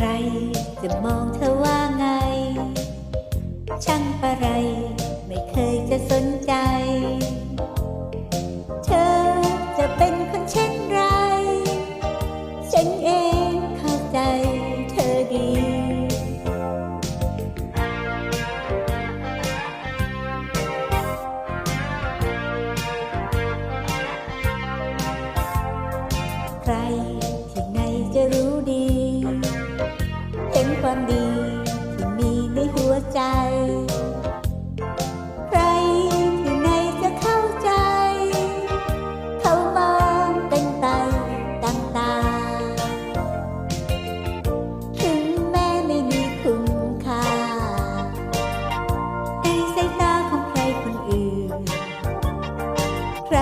ใคร จะมองเธอว่าไง ช่างประไร ไม่เคยจะสนใจ เธอจะเป็นคนเช่นไร ฉันเองเข้าใจเธอดีใคร ความดีที่มีในหัวใจ ใครที่ไหนจะเข้าใจ เขามองเป็นไตต่างตาถึงแม้ไม่มีคุณค่าในสายตาของใครคนอื่น ใคร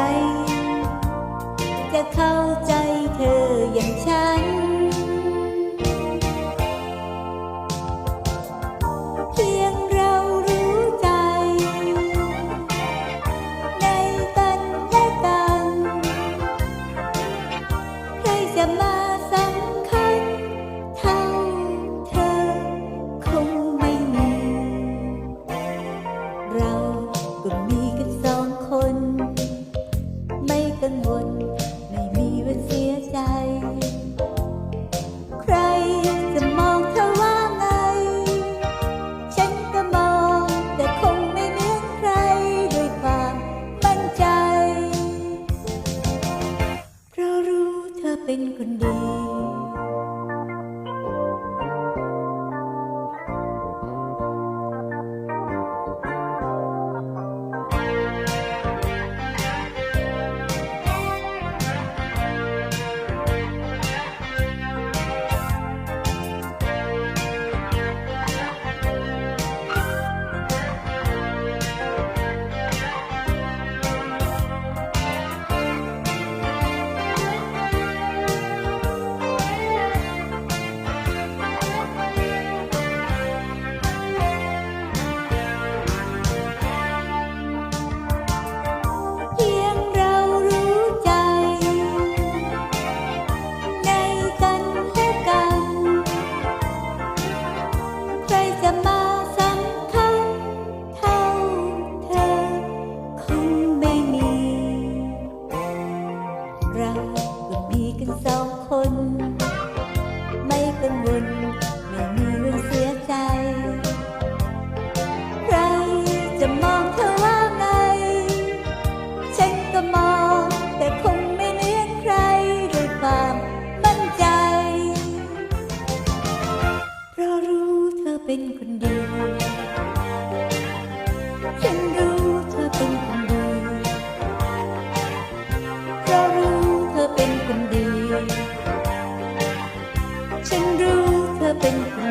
tinh thần